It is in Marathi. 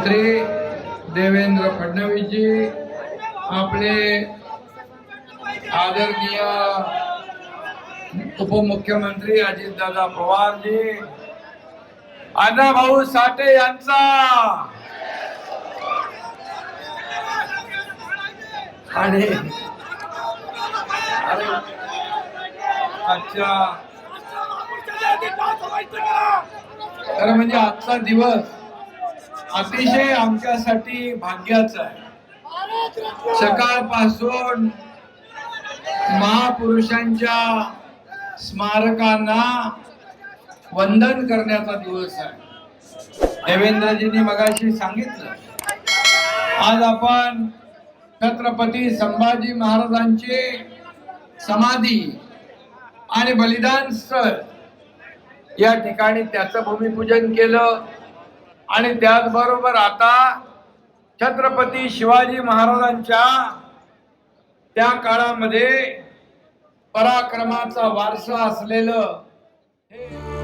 मुख्यमंत्री देवेंद्र फडणवीसजी आपले आदरणीय उपमुख्यमंत्री अजितदादा पवारजी अण्णाभाऊ साठे यांचा. आणि आजच्या खरं म्हणजे आजचा दिवस अतिशय आमच्यासाठी भाग्याचं आहे. सकाळपासून महापुरुषांच्या स्मारकांना वंदन करण्याचा दिवस आहे. देवेंद्रजींनी मगाशी सांगितलं. आज आपण छत्रपती संभाजी महाराजांची समाधी आणि बलिदान स्थळ या ठिकाणी त्याचं भूमिपूजन केलं. आणि त्याचबरोबर आता छत्रपती शिवाजी महाराजांच्या त्या काळामध्ये पराक्रमाचा वारसा असलेलं हे